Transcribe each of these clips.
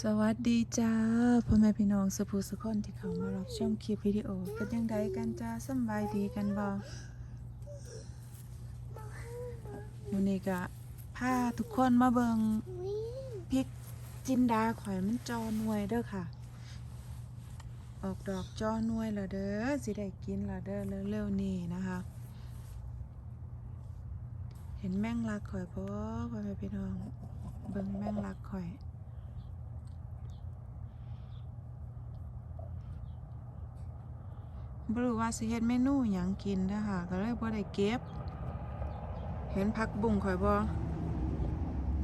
สวัสดีจ้าพ่อแม่พี่น้องสุภูสุคนที่เขามารับชมคลิปวิดีโอเป็นยังไงกันจ้าสบายดีกันบ่วันนี้ก็พาทุกคนมาเบิงพริกจินดาข่อยมันจอหน่วยเด้อค่ะ ออกดอกจอหน่วยแล้วเด้อสิได้กินแล้วเด้อเร็วๆนี้นะคะ เห็นแม่งลักข่อยพ่อพ่อแม่พี่น้อง เบิงแม่งลักข่อย บรู้ว่าสิเฮ็ดเมนูหยังกินเด้อค่ะ ก็เลยบ่ได้เก็บ เห็นผักบุ้งข่อยบ่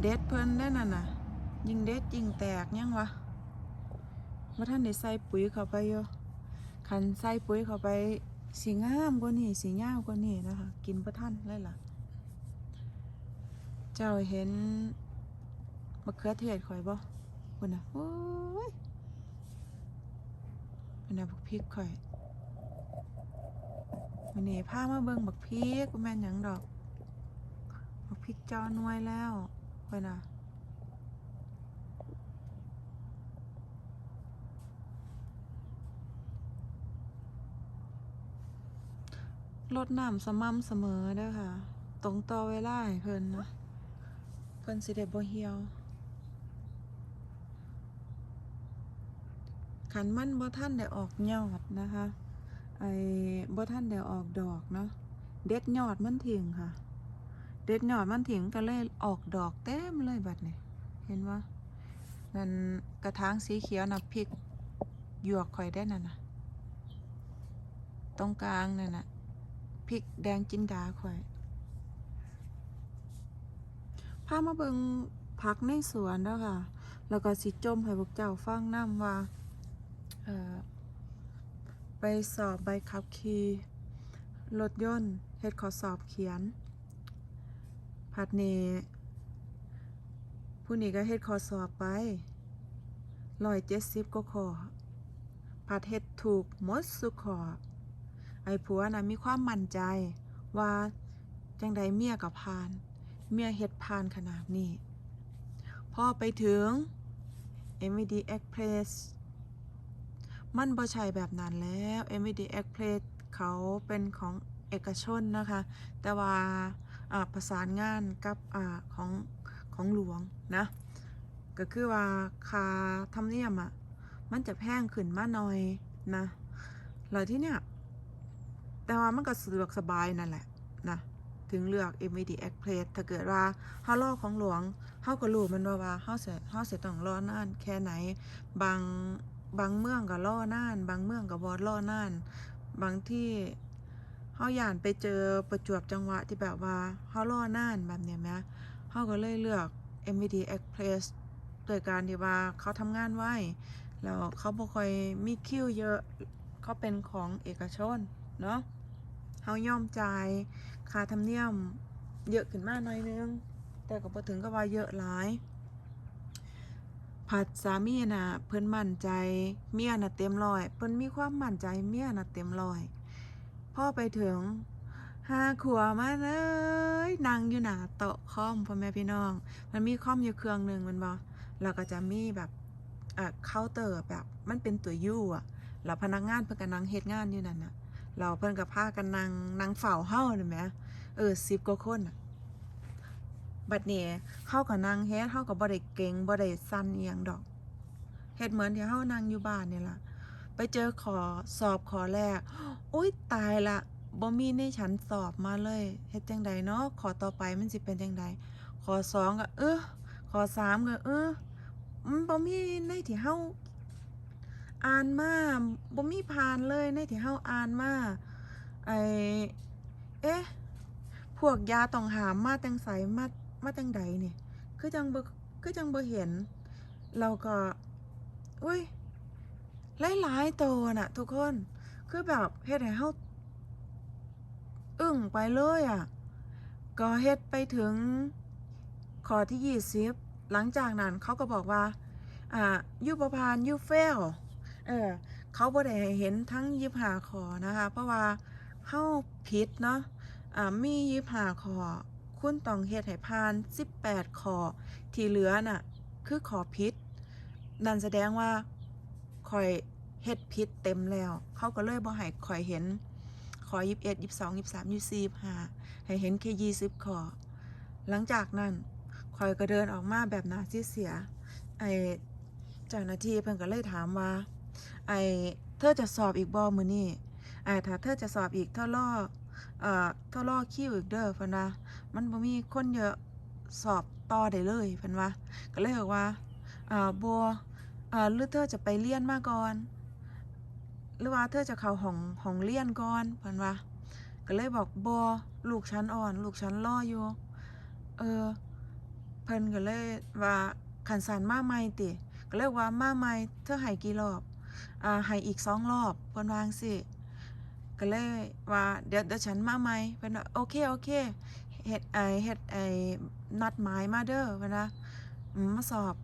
เด็ดเพิ่นได้นั่นน่ะ ยิงเด็ดยิงแตกยังวะบ่ทันได้ใส่ปุ๋ยเข้าไปอยู่คันใส่ปุ๋ยเข้าไปสิงามกว่านี้สิยาวกว่านี้นะคะ กินบ่ทันเลยล่ะ เจ้าเห็นมะเขือเทศข่อยบ่พุ่นน่ะโอ้ยพุ่นน่ะบักพริกข่อย วันนี้ามาเบิ่งบักพริกบ่แม่นหยังดอก บักพริกจอหน่วยแล้วไปนะรดน้ำสม่ำเสมอเด้อค่ะ ตรงต่อเวลาเพิ่นนะ เพิ่นสิได้บ่เหี่ยวขันมันบ่ท่านได้ออกยอดนะคะ ไอ้บ่ท่านได้ออกดอกเนาะเด็ดยอดมันทิ้งค่ะ เด็ดยอดมันทิ้งก็เลยออกดอกเต็มเลยบัดนี้เห็นว่านั่นกระถางสีเขียวนะพริกหยวกข่อยได้นั่นนะตรงกลางนั่นนะพริกแดงจินดาข่อยพามาเบิงผักในสวนแล้วค่ะ แล้วก็สิจมให้พวกเจ้าฟังน้ำว่า เอ่อ ไปสอบใบขับขี่รถยนต์เฮ็ดขอสอบเขียน ผัดเนผู้นี้ก็เฮ็ดขอสอบไปร้อยเจ็ดสิบก็ขอผัดเฮ็ดถูกมดสุขขอไอ้ผัวน่ะมีความมั่นใจว่าจังใดเมียกับพาน เมียเฮ็ดพานขนาดนี้ พอไปถึง MVD Express มั มันบ่ใช่แบบนั้นแล้ว MVD Express เขาเป็นของเอกชนนะคะ แต่ว่าอ่าประสานงานกับอ่าของของหลวงนะ ก็คือว่าค่าธรรมเนียมอะ มันจะแพงขึ้นมาหน่อยนะแล้วที่เนี่ย แต่ว่ามันก็สะดวกสบายนั่นแหละนะถึงเลือก MVD Express ถ้าเกิดว่าเฮารอของหลวงเฮาก็รู้มันว่าว่าเฮาเสิเฮาเสิต้องรอนานแค่ไหนบาง บางเมืองก็รอนาน บางเมืองก็บอดล่อนาน บางที่เฮาย่านไปเจอประจวบจังหวะที่แบบว่าเฮารอนานแบบเนี้ยแหมเฮาก็เลยเลือก MVD Express โดยการที่ว่าเขาทำงานไว้ แล้วเขาบ่ค่อยมีคิวเยอะ เขาเป็นของเอกชน เนาะเฮายอมจ่ายค่าธรรมเนียมเยอะขึ้นมาหน่อยนึง แต่ก็บ่ถึงกับว่าเยอะหลาย ผัดสามีน่ะเพิ่นมั่นใจ เมียน่ะเต็มร้อย เพิ่นมีความมั่นใจเมียน่ะเต็มร้อยพ่อไปถึงห้าขัวมาเลยนั่งอยู่หนาโต๊ะคอมพ่อแม่พี่น้อง มันมีคอมอยู่เครื่องหนึ่งมันบ่แล้วก็จะมีแบบเอ่อเคาน์เตอร์แบบมันเป็นตัวยูอะแล้วพนักงานเพิ่นก็นั่งเฮ็ดงานอยู่นั่นน่ะ เราเพิ่นก็พากันนั่งนั่งเฝ้าเฮานี่แหมเออ10กว่าคนน่ะ บัดนี้เฮาก็นั่งเฮ็ดเฮาก็บ่ได้เก่งบ่ได้สั่นอีหยังดอกเฮ็ดเหมือนที่เฮานั่งอยู่บ้านนี่ล่ะ ไปเจอขอสอบขอแรกโอ๊ยตายละบ่มีในฉันสอบมาเลยเฮ็ดจังใดเนาะขอต่อไปมันสิเป็นจังใดขอสองก็เออขอสามก็เออมันบ่มีในที่เฮาอ่านมาบ่มีผ่านเลยในที่เฮาอ่านมาไอเอ๊ะพวกยาต้องหามมาแต่งใสมา มาแตงใดเนี่ยคือจังบ่คือจังบ่เห็น เราก็อุ้ยหลายๆตัวน่ะ ทุกคนคือแบบเฮ็ดให้เฮาอึ้งไปเลยอะ ก็เฮ็ดไปถึงข้อที่20หลังจากนั้นเขาก็บอกว่า อ่ายูประพานยูเฟลเออเขาบ่ได้เห็นทั้งยิบหาขอนะคะ เพราะว่าเฮาผิดเนาะอ่ามียิบหาขอ คุณต้องเฮ็ดให้ผ่าน 18ขอที่เหลือน่ะ คือขอผิด นั่นแสดงว่าข่อยเฮ็ดผิดเต็มแล้ว เขาก็เลยบ่ให้ข่อยเห็นขอ21 22 23 24 25ให้เห็นแค่20ข้อหลังจากนั้นข่อยก็เดินออกมาแบบหน้าซีเสีย ไอเจ้าหน้าที่เพิ่นก็เลยถามว่า ไอเธอจะสอบอีกบ่มื้อนี้ไอถ้าเธอจะสอบอีกเธอรอเอ่อเธอรอคิวอีกเด้อเพิ่นว่า มันบ่มีคนเยอะสอบต่อได้เลยเพิ่นว่า ก็เลยบอกว่าอ่าบัวอ่าหรือเธอจะไปเรียนมาก่อน หรือว่าเธอจะเข้าห้องห้องเรียนก่อนเพิ่นว่า ก็เลยบอกบัวลูกฉันอ่อน ลูกฉันรออยู่ เออ เพิ่นก็เลยว่าขันสันมาใหม่ติก็เลยว่ามาใหม่เธอให้กี่รอบอ่าให้อีกสองรอบเพิ่นวางสิก็เลยว่าเดี๋ยวเดี๋ยวฉันมาใหม่เพิ่นว่าโอเคโอเค เฮ็ดไอเฮ็ดไอนัดหมายมาเด้อเพิ่นว่ามาสอบ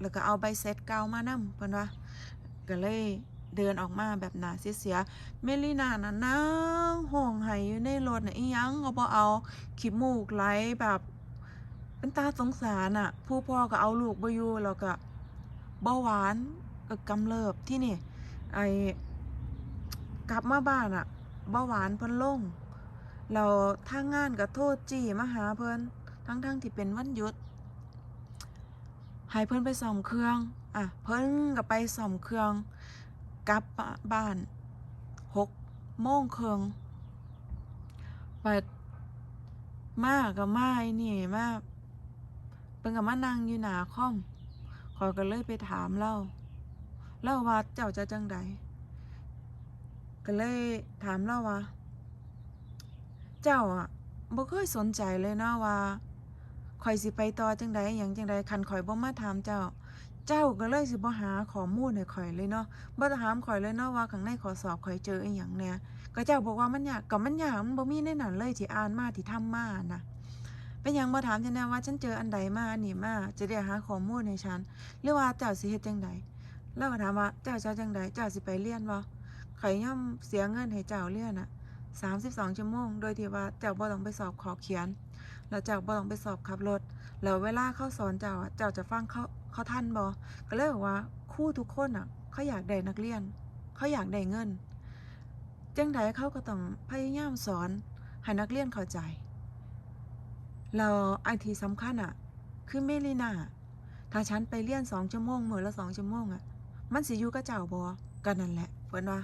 แล้วก็เอาใบเสร็จเก่ามานํเพิ่นว่าก็เลยเดินออกมาแบบหนาเสียเมลิน่านะนั่งห้องไห้อยู่ในรถน่ะอียังก็บ่เอาขี้มูกไหลแบบ เป็นตาสงสารอะ ผู้พ่อก็เอาลูกบ่อยู่แล้วก็เบาหวานก็กำเริบที่นี่ ไอกลับมาบ้านอะเบาหวานเพิ่นลง แล้วทางงานก็โทษจี้มาหาเพิ่นทั้งๆที่เป็นวันหยุดให้เพิ่นไปซ่อมเครื่อง อะ เพิ่นก็ไปซ่อมเครื่องกลับบ้านหกโมงครึ่งไปมาก็มาไอ้นี่มาเพิ่นก็มานั่งอยู่หนาคอมขอยก็เลยไปถามเลาเล่าว่าเจ้าจะจังใดก็เลยถามเล่าว่า เจ้าอะบ่เคยสนใจเลยเนาะว่าข่อยสิไปต่อจังใดหยังจังใดคันข่อยบ่มาถามเจ้า เจ้าก็เลยสิบ่หาข้อมูลให้ข่อยเลยเนาะบ่ถามข่อยเลยเนาะว่าข้างในข้อสอบข่อยเจออีหยังแหน่ก็เจ้าบอกว่ามันยากก็มันยากมันบ่มีในนั้นเลยที่อ่านมาที่ทำมานะเป็นหยังบ่ถามจังแน่ว่าฉันเจออันใดมาอันนี้มาจะได้หาข้อมูลให้ฉันหรือว่าเจ้าสิเฮ็ดจังใดแล้วก็ถามว่าเจ้าจะจังใดเจ้าสิไปเรียนบ่ข่อยย่อมเสียเงินให้เจ้าเรียนน่ะ 32 ชั่วโมง โดยที่ว่าเจ้าบ่ต้องไปสอบขอเขียน แล้วเจ้าบ่ต้องไปสอบขับรถ แล้วเวลาเข้าสอนเจ้าอะเจ้าจะฟังเขาเขาทันบ่ก็เลยบอกว่าครูทุกคนอะ เขาอยากได้นักเรียน เขาอยากได้เงิน จังใดเขาก็ต้องพยายามสอนให้นักเรียนเข้าใจ แล้วไอทีสำคัญอะ คือเมลินาถ้าฉันไปเรียนสองชั่วโมงเหมื้อละสองชั่วโมงอะ มันสิอยู่กับเจ้าบ่ก็นั่นแหละเพิ่นว่า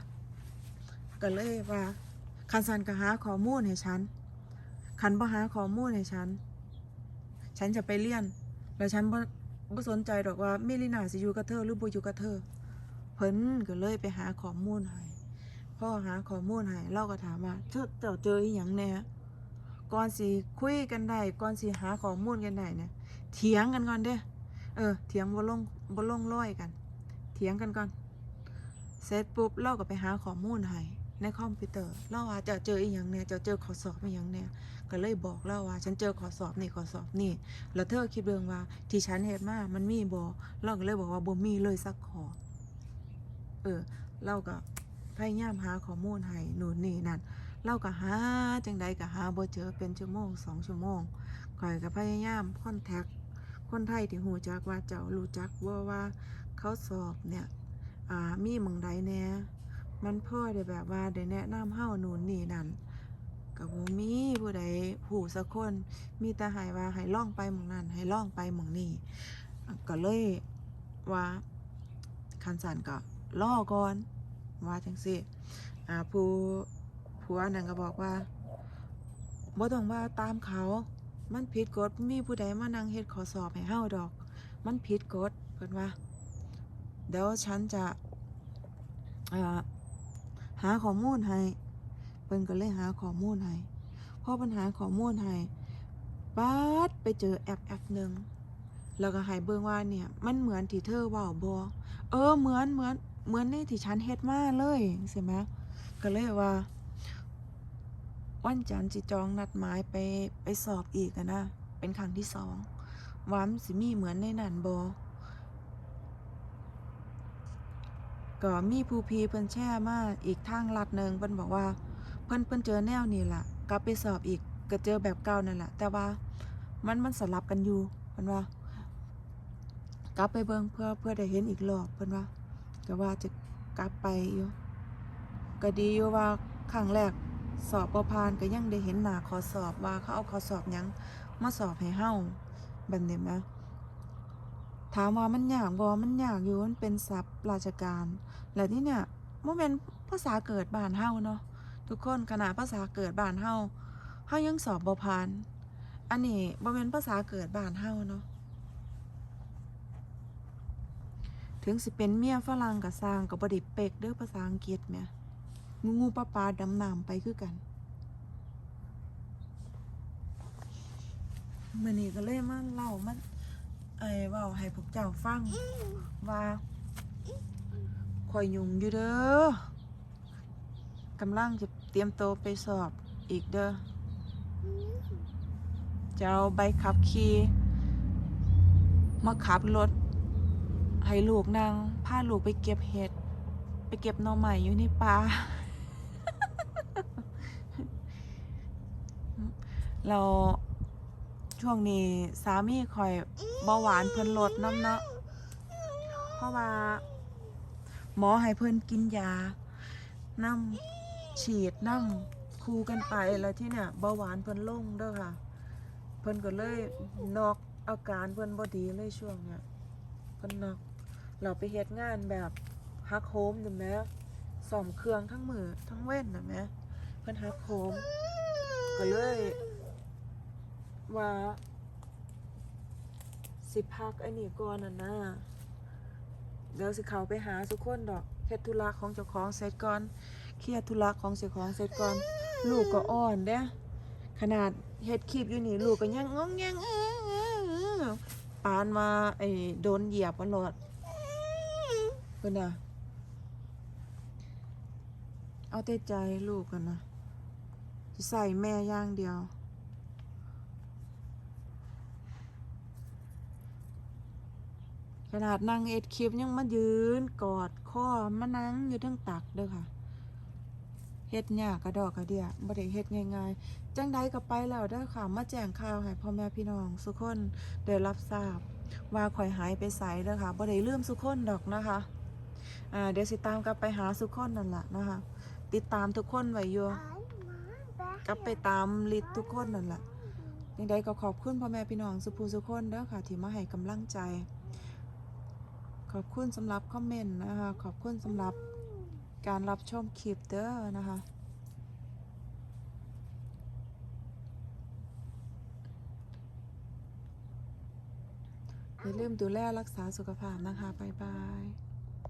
ก็เลยว่า คันสันก็หาข้อมูลให้ฉันคันบ่หาข้อมูลให้ฉัน ฉันจะไปเรียน แล้วฉันบ่บ่สนใจดอกว่าเมลินาสิอยู่กับเธอหรือบ่อยู่กับเธอ เพิ่นก็เลยไปหาข้อมูลให้พ่อหาข้อมูลให้เราก็ถามว่าเธอเจ้าเจออีหยังแน่ก่อนสิคุยกันได้ก่อนสิหาข้อมูลกันได้เนี่ยเถียงกันก่อนเด้อเออเถียงบ่ลงบ่ลงร้อยกัน เถียงกันก่อนเสร็จปุ๊บเราก็ไปหาข้อมูลให้ ในคอมพิวเตอร์เราว่าจะเจออีหยังเนี่ยจะเจอข้อสอบอีหยังเนี่ยก็เลยบอกเราว่า ฉันเจอข้อสอบนี่ข้อสอบนี่ แล้วเธอคิดเบิ่งว่า ที่ฉันเฮ็ดมามันมีบ่เราก็เลยบอกว่าบ่มีเลยสักข้อเออเราก็พยายามหาข้อมูลให้หนูนี่นั่นเราก็หาจังใดก็หาบ่เจอเป็นชั่วโมงสองชั่วโมงข่อยก็พยายามคอนแทคคนไทยที่ฮู้จักว่าเจ้ารู้จักบ่าว่าเขาสอบเนี่ยมีม่องใดแน่ มันพ่อได้แบบว่าได้แนะนำเฮานูนนี่นั่นก็บ่มีผู้ใดผู้สักคน มีแต่ให้ว่าให้ล่องไปหม่องนั้นให้ล่องไปหม่องนี่ก็เลยว่าคันสันก็รอก่อนว่าจังซี่อ่าผู้ผัวนั่นก็บอกว่าบ่ต้องว่าตามเขา มันผิดกฎมีผู้ใดมานั่งเฮ็ดข้อสอบให้เฮาดอก มันผิดกฎเพิ่นว่าเดี๋ยวฉันจะอ่า หาข้อมูลให้เพิ่นก็เลยหาข้อมูลให้พอเพิ่นหาข้อมูลให้ปัดไปเจอแอปแอปหนึ่งแล้วก็ให้เบิ่งว่าเนี่ย มันเหมือนที่เธอว้าบ่เออเหมือนเหมือนเหมือนในที่ฉันเฮ็ดมาเลยใช่ไหมก็เลยว่า วันจันทร์สิจองนัดหมายไปไปสอบอีกนะเป็นครั้งที่สองว่ามันสิมีเหมือนในนันบ่ ก็มีผู้พีเพิ่นแช่มาอีกทางลัดหนึ่งเพิ่นบอกว่า เพิ่นเพิ่นเจอแนวนี้ล่ะกลับไปสอบอีกก็เจอแบบเก่านั่นแหละแต่ว่ามันมันสลับกันอยู่เพิ่นว่ากลับไปเบิ่งเพื่อเพื่อได้เห็นอีกรอบเพิ่นว่าก็ว่าจะกลับไปอยู่ก็ดีอยู่ว่าครั้งแรกสอบบ่ผ่านก็ยังได้เห็นหน้าข้อสอบว่าเขาเอาข้อสอบยังมาสอบให้เฮาแบบนี้นะถามว่ามันยากบ่มันยากอยู่มันเป็นศัพท์ราชการ แล้วที่เนี่ยบ่แม่นภาษาเกิดบ้านเฮาเนาะทุกคนขนาดภาษาเกิดบ้านเฮาเฮายังสอบบ่ผ่าน อันนี้บ่แม่นภาษาเกิดบ้านเฮาเนาะถึงสิเป็นเมียฝรั่งกับสร้างกับบดิเป็กเด้อภาษาอังกฤษแหม่งูงูปลาปลาดำน้ำไปคือกันมื่อนี้ก็เลยมาเล่ามัน ไอ้เว่าให้พวกเจ้าฟังว่าคอยยุงอยู่เด้อกำลังจะเตรียมตัวไปสอบอีกเด้อจะเอาใบขับขี่มาขับรถ ให้ลูกนางพาลูกไปเก็บเห็ด ไปเก็บหน่อใหม่อยู่ในป่าเราช่วงนี้สามีคอย เบาหวานเพิ่นลดน้ำเนาะเพราะว่า หมอให้เพิ่นกินยาน้ำฉีดน้ำคูกันไปแล้วที่เนี่ยเบาหวานเพิ่นลงเด้อค่ะ เพิ่นก็เลยนอกอาการเพิ่นบ่ดีเลยช่วงเนี้ยเพิ่นนอกเราไปเฮ็ดงานแบบฮักโฮมถูกไหมซ่อมเครื่องทั้งมือทั้งเว้นนะแหมเพิ่นฮักโฮมก็เลยว่า สิพักไอ้นี่ก่อนน่ะนะเดี๋ยวสิเขาไปหาทุกคนดอกเฮ็ดธุระของเจ้าของเสร็จก่อนเคลียร์ธุระของเจ้าของเสร็จก่อน ลูกก็อ่อนเด้ขนาดเฮ็ดคลิปอยู่นี่ลูกก็ยังงงแงงเออเออเออปานมาไอ้โดนเหยียบมันหลอดเพิ่นน่ะเอาแต่ใจลูกกันนะใส่แม่ย่างเดียว ขนาดนั่งเอ็ดคลิปยังมายืนกอดข้อมานั่งอยู่ทั้งตักเด้อค่ะเฮ็ดยากกระดอกกระเดียบ่ได้เฮ็ดง่ายๆ จังใดก็ไปแล้วเด้อค่ะ มาแจ้งข่าวให้พ่อแม่พี่น้องสุกคนได้รับทราบ ว่าข่อยหายไปไสเด้อค่ะบ่ได้ลืมสุกคนดอกนะคะอ่าเดี๋ยวสิตามกลับไปหาสุกคนนั่นล่ะนะคะ ติดตามทุกคนไว้อยู่กลับไปตามลิดทุกคนนั่นล่ะยังใดก็ขอบคุณพ่อแม่พี่น้องสุภูสุกคนเด้อค่ะ ที่มาให้กำลังใจ ขอบคุณสำหรับคอมเมนต์นะคะ ขอบคุณสำหรับการรับชมคลิปเด้อนะคะ อย่าลืมดูแลรักษาสุขภาพนะคะ บ๊ายบาย